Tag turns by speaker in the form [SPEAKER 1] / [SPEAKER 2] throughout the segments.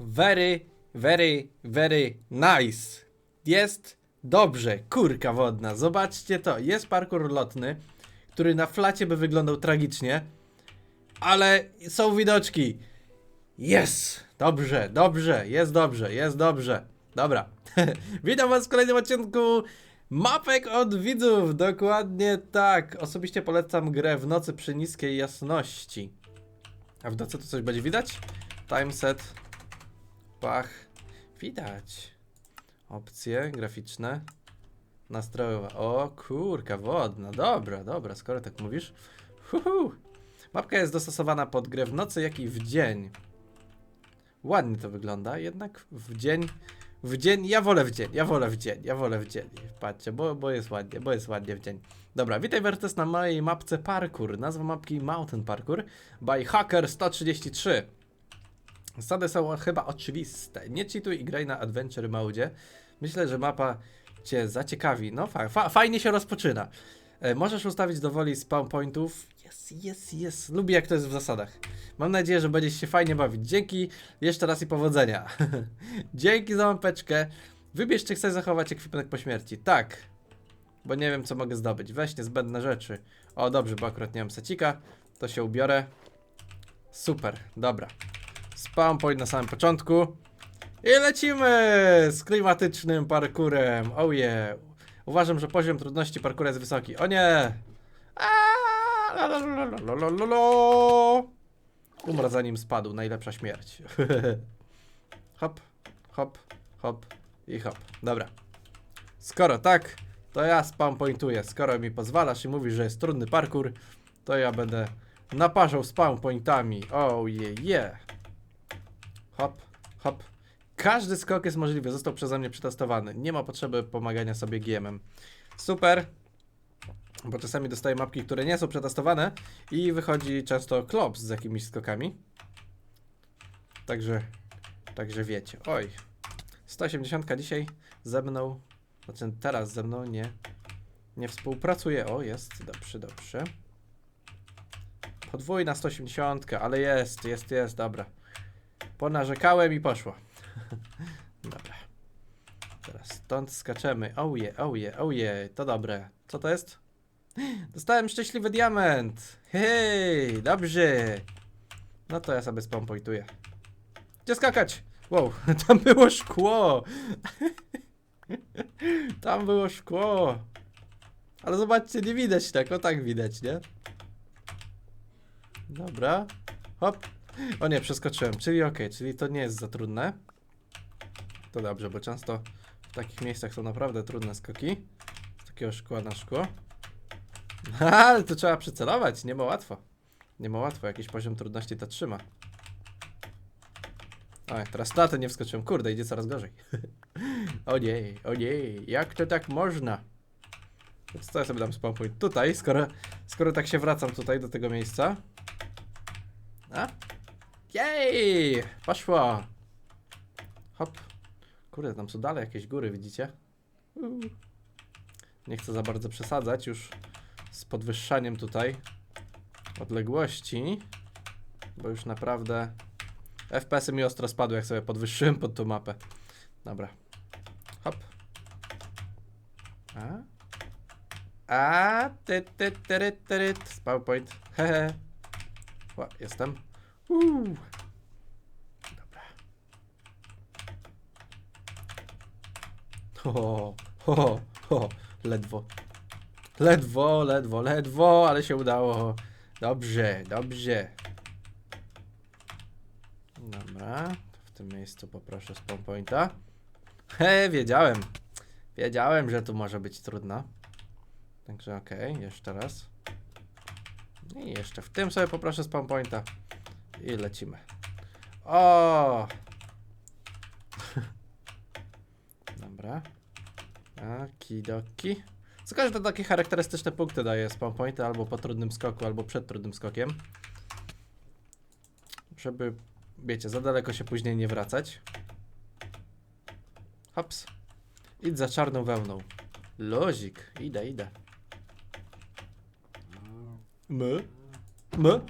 [SPEAKER 1] Very, very, very nice. Jest dobrze. Kurka wodna. Zobaczcie to. Jest parkour lotny, który na flacie by wyglądał tragicznie, ale są widoczki. Jest! Dobrze, dobrze, jest dobrze, jest dobrze. Dobra. Witam was w kolejnym odcinku mapek od widzów. Dokładnie tak. Osobiście polecam grę w nocy przy niskiej jasności. A w nocy to coś będzie widać? Timeset. Widać. Opcje graficzne. Nastrojowa. O, kurka wodna. Dobra, dobra, skoro tak mówisz. Huhu. Mapka jest dostosowana pod grę w nocy, jak i w dzień. Ładnie to wygląda, jednak w dzień. W dzień, ja wolę w dzień, ja wolę w dzień, ja wolę w dzień. Patrzcie, bo, bo jest ładnie, bo jest ładnie w dzień. Dobra, witaj Wertes na mojej mapce parkour. Nazwa mapki Mountain Parkour by Hacker 133. Zasady są chyba oczywiste. Nie cheatuj i graj na Adventure Mode. Myślę, że mapa cię zaciekawi. No fa fa fajnie się rozpoczyna. E, możesz ustawić do woli spawn pointów. Jest, jest, jest. Lubię jak to jest w zasadach. Mam nadzieję, że będziesz się fajnie bawić. Dzięki jeszcze raz i powodzenia. Dzięki za mapeczkę. Wybierz, czy chcesz zachować ekwipunek po śmierci. Tak. Bo nie wiem, co mogę zdobyć. Weź niezbędne rzeczy. O, dobrze, bo akurat nie mam secika. To się ubiorę. Super, dobra. Spam point na samym początku. I lecimy z klimatycznym parkurem. Oh yeah. Uważam, że poziom trudności parkura jest wysoki. O nie! Umrę zanim spadł. Najlepsza śmierć. hop, hop, hop i hop. Dobra. Skoro tak, to ja spam pointuję. Skoro mi pozwalasz i mówisz, że jest trudny parkur, to ja będę naparzał spam pointami. Oh yeah, yeah. Hop, hop. Każdy skok jest możliwy, został przeze mnie przetestowany. Nie ma potrzeby pomagania sobie GM-em. Super. Bo czasami dostaję mapki, które nie są przetestowane i wychodzi często klops z jakimiś skokami. Także, także wiecie. Oj, 180 dzisiaj ze mną, znaczy teraz ze mną nie, nie współpracuje. O, jest, dobrze, dobrze. Podwójna 180, ale jest, jest, jest, dobra. Ponarzekałem i poszło. Dobra. Teraz stąd skaczemy. Oje, oje, oje, to dobre. Co to jest? Dostałem szczęśliwy diament. Hej, dobrze. No to ja sobie spompoituję. Gdzie skakać? Wow, tam było szkło. Tam było szkło. Ale zobaczcie, nie widać tak, o tak widać, nie? Dobra. Hop. O nie, przeskoczyłem, czyli okej, czyli to nie jest za trudne. To dobrze, bo często w takich miejscach są naprawdę trudne skoki. Z takiego szkła na szkło. Ale to trzeba przycelować, nie ma łatwo. Nie ma łatwo, jakiś poziom trudności to trzyma. Oj, teraz na to nie wskoczyłem. Kurde, idzie coraz gorzej. o nie, o jak to tak można? Więc co ja sobie dam point tutaj, skoro, skoro tak się wracam tutaj do tego miejsca. A? Jej! Poszło! Hop. Kurde, tam są dalej jakieś góry, widzicie? Nie chcę za bardzo przesadzać już z podwyższaniem tutaj odległości, bo już naprawdę FPS-y mi ostro spadły, jak sobie podwyższyłem pod tą mapę. Dobra. Hop. A? A? Ty, ty, ty, ty, ty. Ła, jestem. Ho, ho, ho, ledwo. Ledwo, ledwo, ledwo, ale się udało. Dobrze, dobrze. Dobra, w tym miejscu poproszę spawn pointa. He, wiedziałem. Wiedziałem, że tu może być trudno. Także okej, jeszcze raz. I jeszcze w tym sobie poproszę spawn pointa. I lecimy. O! Dobra. Okidoki. Co każde takie charakterystyczne punkty daje spawn pointy albo po trudnym skoku, albo przed trudnym skokiem. Żeby, wiecie, za daleko się później nie wracać. Hops. Idź za czarną wełną. Lozik. Idę, idę. My? My?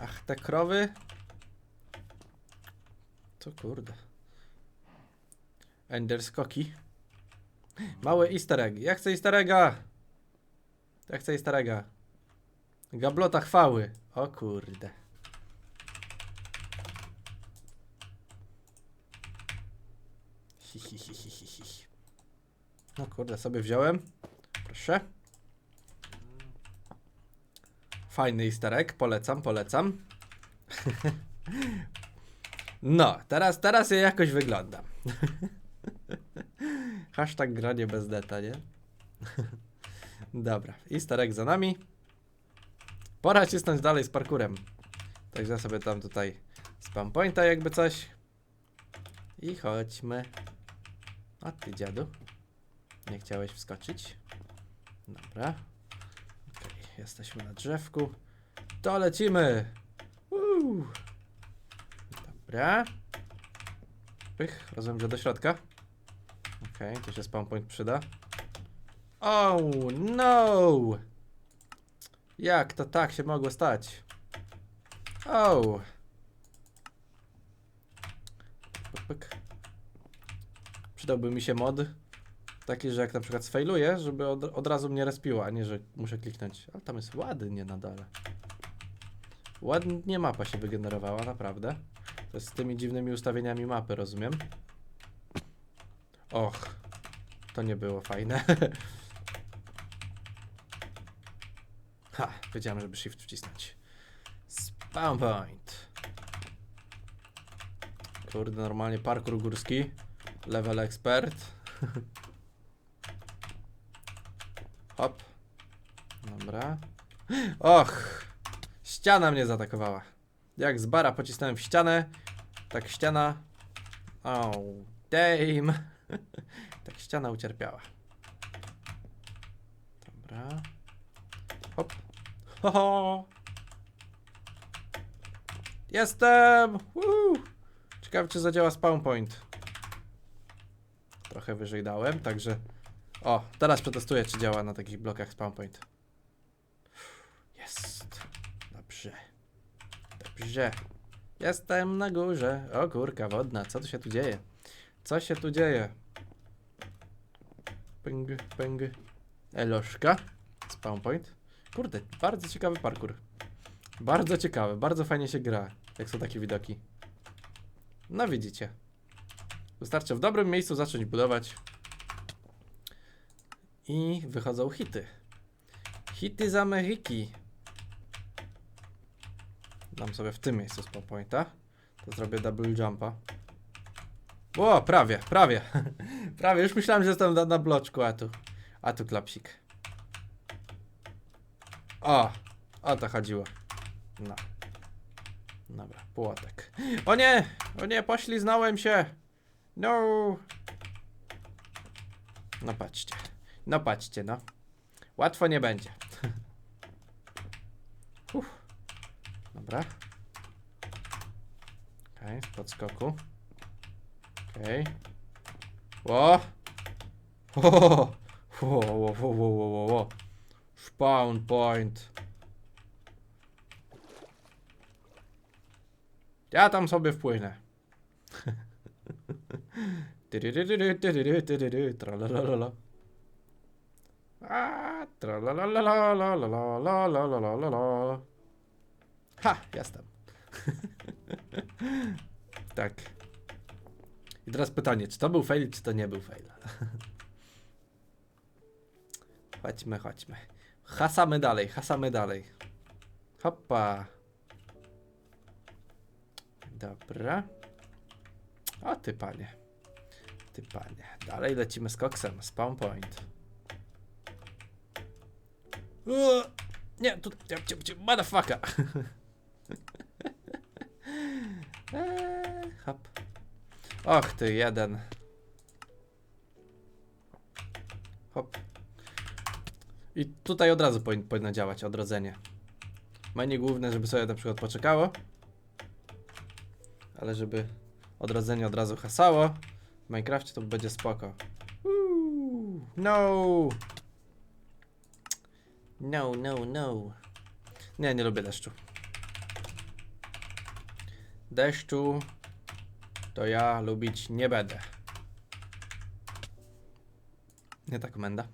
[SPEAKER 1] Ach, te krowy. Co kurde. Ender skoki. Mały easter egg. Ja chcę easter egga. Ja chcę easter egga. Gablota chwały. O kurde. No kurde, sobie wziąłem. Proszę. Fajny easter egg, polecam, polecam. No, teraz, teraz ja jakoś wyglądam. Hashtag granie bez deta, nie? Dobra, easter egg za nami. Pora cisnąć dalej z parkurem. Także sobie tam tutaj spam pointa jakby coś. I chodźmy. A ty dziadu. Nie chciałeś wskoczyć? Dobra. Okej, jesteśmy na drzewku. To lecimy! Dobra. Pych, rozumiem, że do środka. Okej, to się spawn point przyda. Oh no! Jak to tak się mogło stać? Oh! Pyk, pyk. Przydałby mi się mod taki, że jak na przykład sfailuję, żeby od, od razu mnie respiło, a nie, że muszę kliknąć. Ale tam jest ładnie na dole. Ładnie mapa się wygenerowała, naprawdę. To jest z tymi dziwnymi ustawieniami mapy, rozumiem. Och, to nie było fajne. ha, wiedziałem, żeby shift wcisnąć. Spawn point. Kurde, normalnie parkour górski. Level expert. Hop. Dobra. Och! Ściana mnie zaatakowała. Jak z bara pocisnąłem w ścianę, tak ściana. Oh, damn. tak ściana ucierpiała. Dobra. Hop. Ho, ho. Jestem! Woo! Ciekawe, czy zadziała spawn point. Trochę wyżej dałem, także. O, teraz przetestuję, czy działa na takich blokach spawn point. Jest. Dobrze. Dobrze. Jestem na górze. O kurka wodna, co tu się tu dzieje? Co się tu dzieje? Ping, ping. Eloszka. Spawn. Kurde, bardzo ciekawy parkour. Bardzo ciekawy, bardzo fajnie się gra, jak są takie widoki. No widzicie. Wystarczy w dobrym miejscu zacząć budować. I wychodzą hity. Hity z Ameryki. Dam sobie w tym miejscu spawn pointa. To zrobię double jumpa. O, prawie, prawie. prawie, już myślałem, że jestem na, na bloczku, a tu, a tu klapsik. O, o to chodziło. No. Dobra, płotek. O nie, o nie, pośliznąłem się. No. No patrzcie. No patrzcie, no. Łatwo nie będzie. Uff. Dobra. Okej, okay, podskoku. Okej. Ło! Ho, Spawn point. Ja tam sobie wpłynę. Tralalala. Ha, jestem. tak. I teraz pytanie, czy to był fail, czy to nie był fail? chodźmy, chodźmy. Hasamy dalej, hasamy dalej. Hoppa. Dobra. O ty panie. Ty panie. Dalej lecimy z koksem. Spawn point. Uuu, nie, tu. Motherfucker. Eee, hop. Och ty jeden. Hop. I tutaj od razu powin- powinno działać odrodzenie. Menu główne, żeby sobie na przykład poczekało. Ale żeby odrodzenie od razu hasało. W Minecrafcie to będzie spoko. No! No, no, no. Nie, nie lubię deszczu. Deszczu to ja lubić nie będę. Nie ta komenda.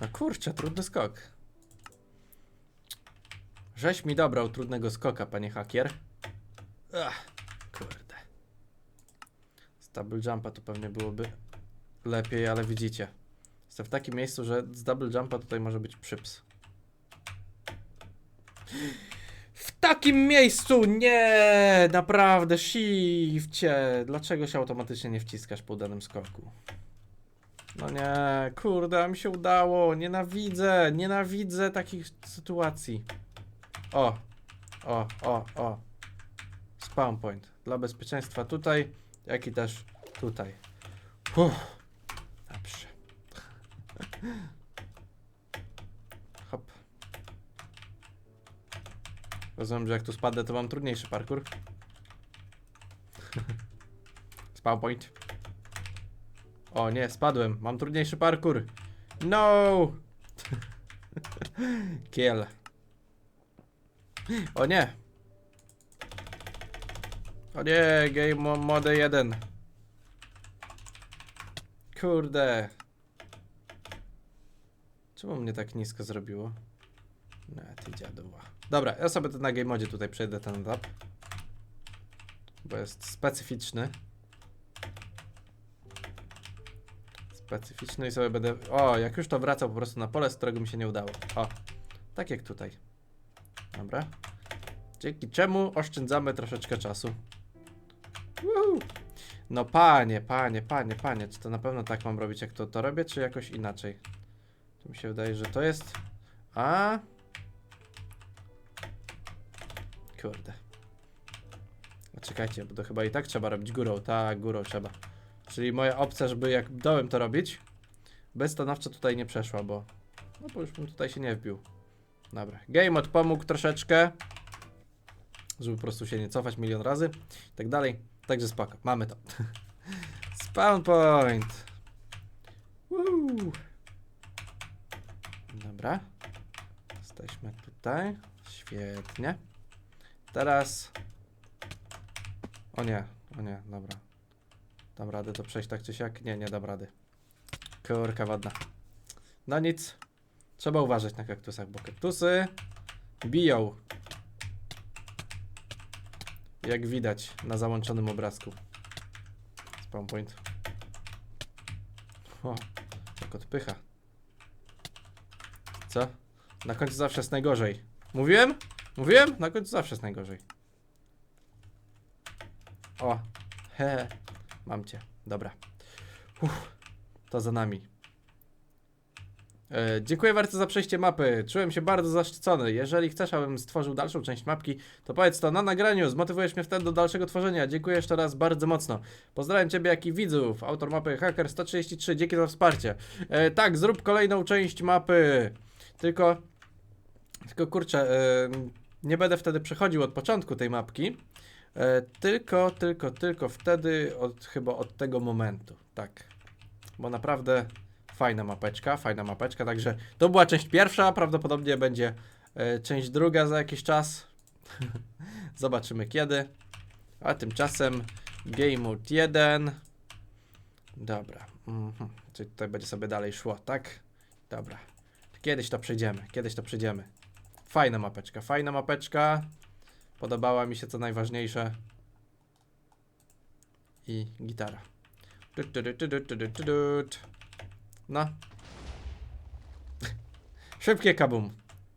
[SPEAKER 1] No kurczę, trudny skok. Żeś mi dobrał trudnego skoka, panie hakier. Ach, kurde. Z double jumpa to pewnie byłoby lepiej, ale widzicie. Jestem w takim miejscu, że z double jumpa tutaj może być przyps. Takim miejscu! Nie! Naprawdę, shifcie! Dlaczego się automatycznie nie wciskasz po danym skoku? No nie, kurde, mi się udało. Nienawidzę, nienawidzę takich sytuacji. O, o, o, o. Spawn point. Dla bezpieczeństwa tutaj, jak i też tutaj. Uff. Dobrze. Hop. Rozumiem, że jak tu spadnę, to mam trudniejszy parkour. Spawn point. O nie, spadłem. Mam trudniejszy parkour. No! Kiel. O nie! O nie, game mo- mode 1. Kurde. Czemu mnie tak nisko zrobiło? No, ty dziadowa. Dobra, ja sobie to na game modzie tutaj przejdę ten etap. Bo jest specyficzny. Specyficzny i sobie będę... O, jak już to wracał po prostu na pole, z którego mi się nie udało. O, tak jak tutaj. Dobra. Dzięki czemu oszczędzamy troszeczkę czasu. Woo! No panie, panie, panie, panie, czy to na pewno tak mam robić, jak to, to robię, czy jakoś inaczej? To mi się wydaje, że to jest... A? Kurde. Czekajcie, bo to chyba i tak trzeba robić górą. Tak, górą trzeba. Czyli moja opcja, żeby jak dołem to robić, bezstanowczo tutaj nie przeszła, bo... No bo już bym tutaj się nie wbił. Dobra. Game pomógł troszeczkę. Żeby po prostu się nie cofać milion razy. I tak dalej. Także spoko. Mamy to. Spawn point. Woo. Dobra. Jesteśmy tutaj. Świetnie. Teraz... O nie, o nie, dobra. Dam radę to przejść tak czy siak? Nie, nie dam rady. Kurka wodna. No nic. Trzeba uważać na kaktusach, bo kaktusy biją. Jak widać na załączonym obrazku. Spawn point. O, jak odpycha. Co? Na końcu zawsze jest najgorzej. Mówiłem? Mówiłem? Na końcu zawsze jest najgorzej. O, he, mam cię. Dobra. Uff, to za nami. E, dziękuję bardzo za przejście mapy. Czułem się bardzo zaszczycony. Jeżeli chcesz, abym stworzył dalszą część mapki, to powiedz to na nagraniu. Zmotywujesz mnie wtedy do dalszego tworzenia. Dziękuję jeszcze raz bardzo mocno. Pozdrawiam Ciebie, jak i widzów. Autor mapy Hacker 133. Dzięki za wsparcie. E, tak, zrób kolejną część mapy. Tylko, tylko kurczę, e, nie będę wtedy przechodził od początku tej mapki. E, tylko, tylko, tylko wtedy, od, chyba od tego momentu. Tak. Bo naprawdę fajna mapeczka, fajna mapeczka. Także to była część pierwsza. Prawdopodobnie będzie e, część druga za jakiś czas. Zobaczymy kiedy. A tymczasem Game Mode 1. Dobra. Mhm. Czyli tutaj będzie sobie dalej szło, tak? Dobra. Kiedyś to przejdziemy, kiedyś to przejdziemy. Fajna mapeczka, fajna mapeczka. Podobała mi się co najważniejsze. I gitara. No. Szybkie kabum.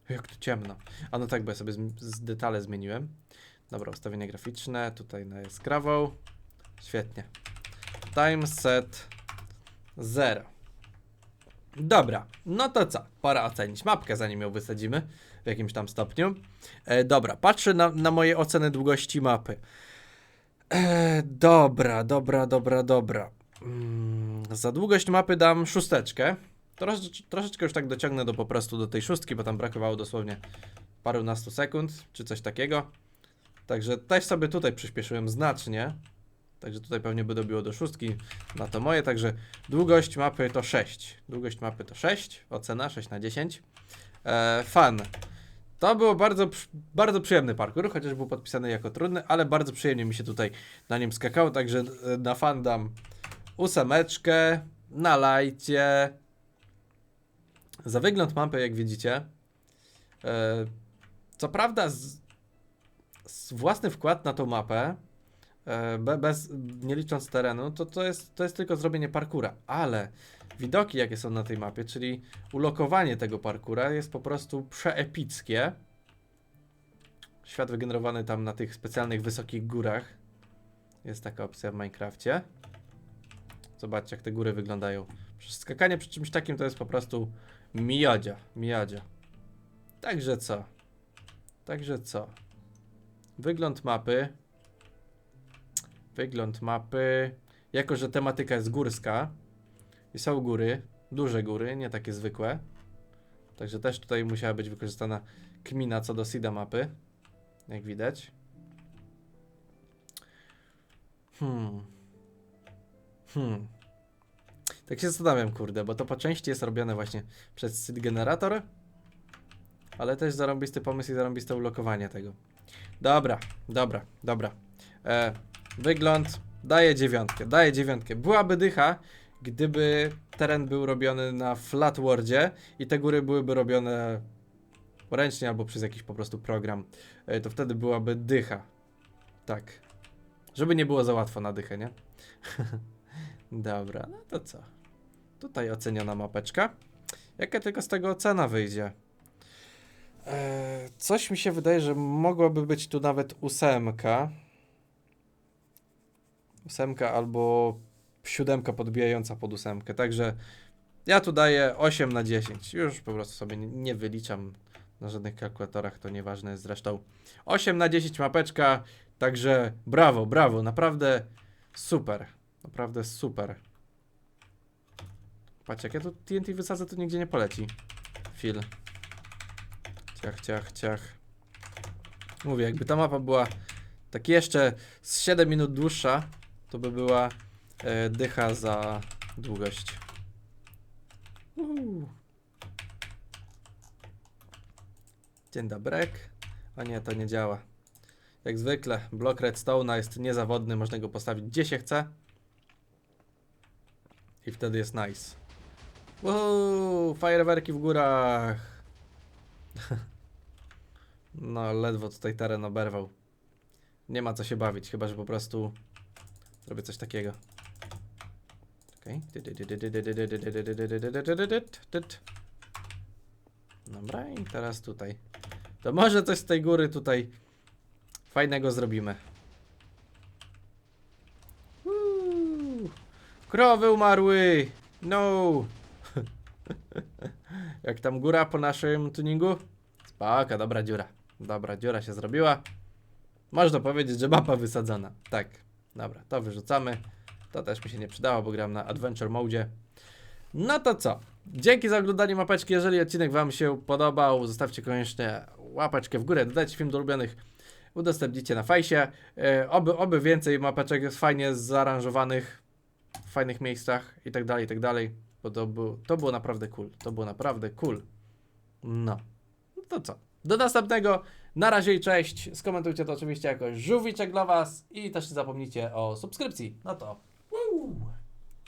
[SPEAKER 1] Jak tu ciemno. A no tak, bo ja sobie z, z detale zmieniłem. Dobra, ustawienia graficzne. Tutaj na jest krawą. Świetnie. Timeset 0. Dobra, no to co? Pora ocenić mapkę, zanim ją wysadzimy w jakimś tam stopniu. E, dobra, patrzę na, na moje oceny długości mapy. E, dobra, dobra, dobra, dobra. Mm, za długość mapy dam szósteczkę. Trosz, troszeczkę już tak dociągnę do po prostu do tej szóstki, bo tam brakowało dosłownie parunastu sekund, czy coś takiego. Także też sobie tutaj przyspieszyłem znacznie. Także tutaj pewnie by dobiło do szóstki na to moje, także długość mapy to 6. Długość mapy to 6, ocena 6 na 10. E, fan. To było bardzo, bardzo przyjemny parkour, chociaż był podpisany jako trudny, ale bardzo przyjemnie mi się tutaj na nim skakało, także e, na fan dam ósemeczkę, na lajcie. Za wygląd mapy, jak widzicie, e, co prawda z, z własny wkład na tą mapę, bez, nie licząc terenu, to, to, jest, to jest tylko zrobienie parkura, ale widoki jakie są na tej mapie, czyli ulokowanie tego parkura jest po prostu przeepickie. Świat wygenerowany tam na tych specjalnych wysokich górach. Jest taka opcja w Minecrafcie. Zobaczcie jak te góry wyglądają. Skakanie przy czymś takim to jest po prostu mijadzia, mijadzia. Także co? Także co? Wygląd mapy. Wygląd mapy. Jako, że tematyka jest górska i są góry, duże góry, nie takie zwykłe. Także też tutaj musiała być wykorzystana kmina co do seeda mapy. Jak widać. Hmm. Hmm. Tak się zastanawiam, kurde, bo to po części jest robione właśnie przez seed generator, ale też zarąbisty pomysł i zarąbiste ulokowanie tego. Dobra, dobra, dobra. E, wygląd daje dziewiątkę, daje dziewiątkę. Byłaby dycha, gdyby teren był robiony na flatwordzie i te góry byłyby robione ręcznie albo przez jakiś po prostu program, e, to wtedy byłaby dycha. Tak. Żeby nie było za łatwo na dychę, nie? Dobra, no to co? Tutaj oceniona mapeczka. Jaka tylko z tego ocena wyjdzie? Eee, coś mi się wydaje, że mogłaby być tu nawet ósemka. Ósemka albo siódemka podbijająca pod ósemkę. Także ja tu daję 8 na 10. Już po prostu sobie nie, wyliczam na żadnych kalkulatorach, to nieważne jest zresztą. 8 na 10 mapeczka, także brawo, brawo, naprawdę super. Naprawdę super. Patrz, jak ja tu TNT wysadzę, to nigdzie nie poleci. Fil. Ciach, ciach, ciach. Mówię, jakby ta mapa była tak jeszcze z 7 minut dłuższa, to by była e, dycha za długość. Uhu. Dzień dobry. A nie, to nie działa. Jak zwykle, blok redstone'a jest niezawodny, można go postawić gdzie się chce. I wtedy jest nice. Uuu, fajerwerki w górach. No, ledwo tutaj teren oberwał. Nie ma co się bawić, chyba że po prostu zrobię coś takiego. Okej. Dobra, i teraz tutaj. To może coś z tej góry tutaj fajnego zrobimy. Krowy umarły! No! Jak tam góra po naszym tuningu? Spoko, dobra dziura. Dobra, dziura się zrobiła. Można powiedzieć, że mapa wysadzona. Tak, dobra, to wyrzucamy. To też mi się nie przydało, bo gram na Adventure Mode. No to co? Dzięki za oglądanie mapeczki. Jeżeli odcinek Wam się podobał, zostawcie koniecznie łapeczkę w górę, dodajcie film do ulubionych, udostępnijcie na fejsie. E, oby, oby więcej mapeczek fajnie zaaranżowanych, w fajnych miejscach i tak dalej, i tak dalej. Bo to, był, to było naprawdę cool. To było naprawdę cool. No. No to co? Do następnego. Na razie i cześć. Skomentujcie to oczywiście jakoś żółwiczek dla Was i też nie zapomnijcie o subskrypcji. No to